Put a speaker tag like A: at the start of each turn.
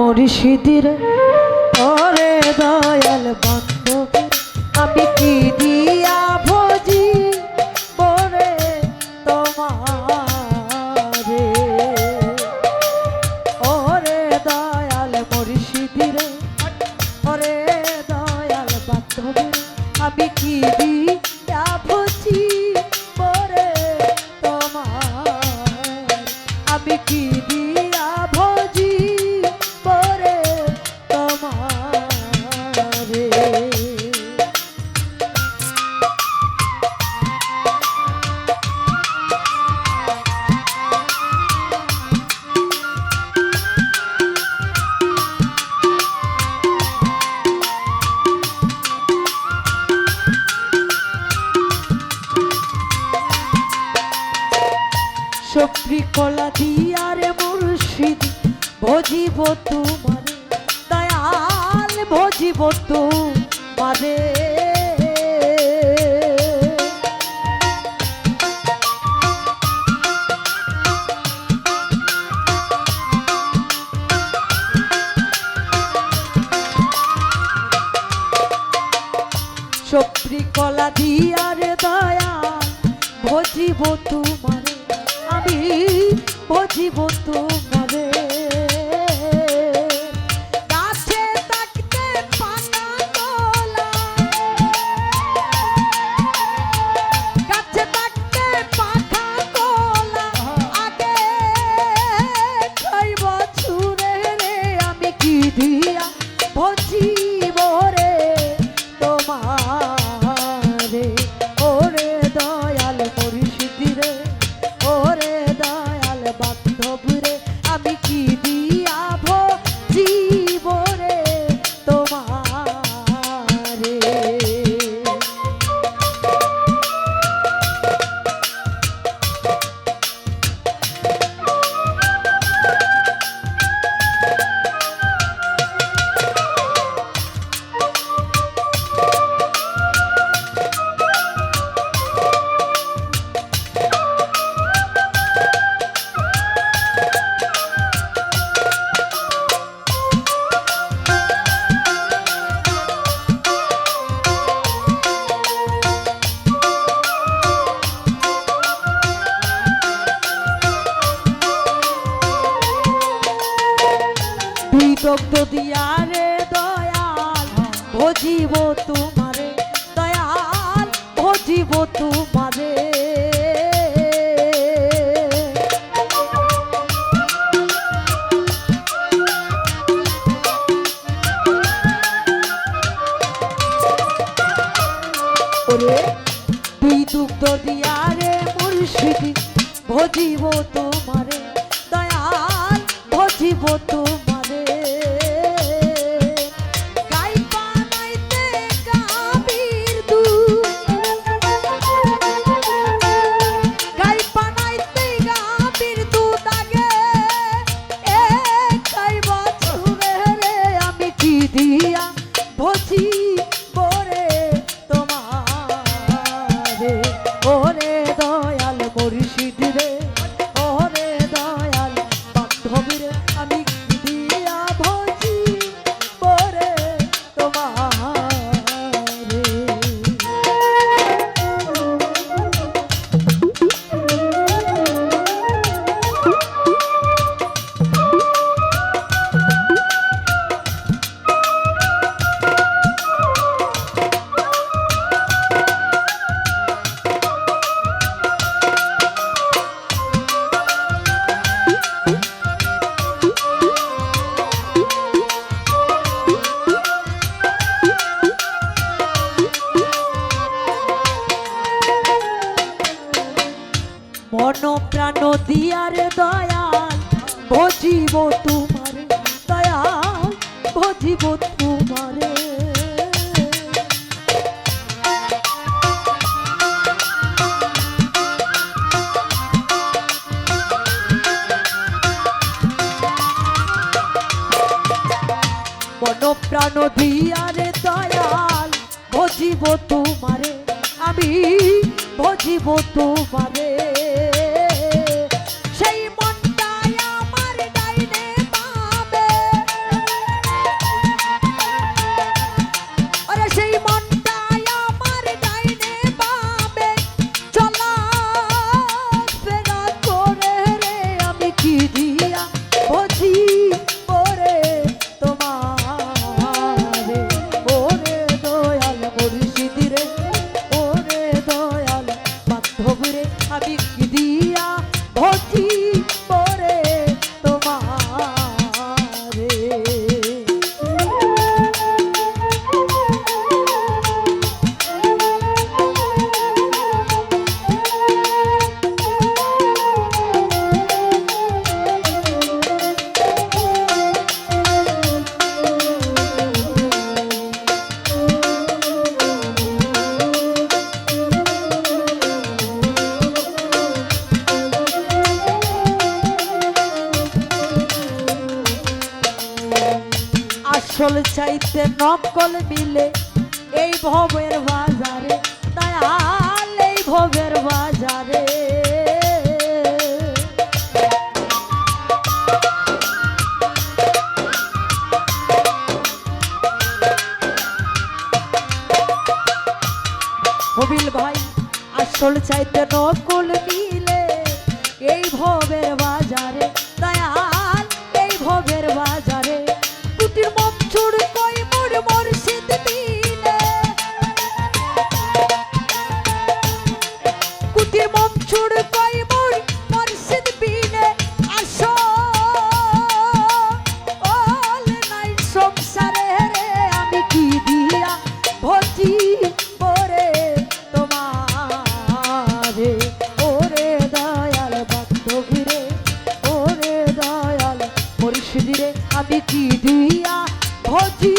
A: মরিষিদির ওরে দয়াল বান্ধব আমি কি দিয়া ভোজি বরে তোমারে? ওরে দয়াল মরিষিদির ওরে দয়াল বান্ধব আমি কি ভজিব তোমারে দয়াল ভজিব তোমারে। সপ্রি কলা দিয়ারে দয়াল ভজিব তোমারে। আমি ভজিব তোমারে। দগ্ধ দিয়ারে দয়াল, ভজিব তোমারে, দয়াল, ভজিব তোমারে। ওরে দুই দুগ্ধ দিয়ারে মুর্শিদি, ভজিব তোমারে, দয়াল, ভজিব তোমারে। আমি ভজিব তোমারে দয়াল ভজিব তোমারে। প্রাণ দিয়ারে দয়াল ভজিব তোমারে আমি ভজিব তোমারে। আসল চাইতে নকল মিলে এই ভবের বাজারে। দয়াল এই ভবের বাজারে। ভাই, আসল চাইতে নকল মিলে এই ভবের আমি কি দিয়া ভজি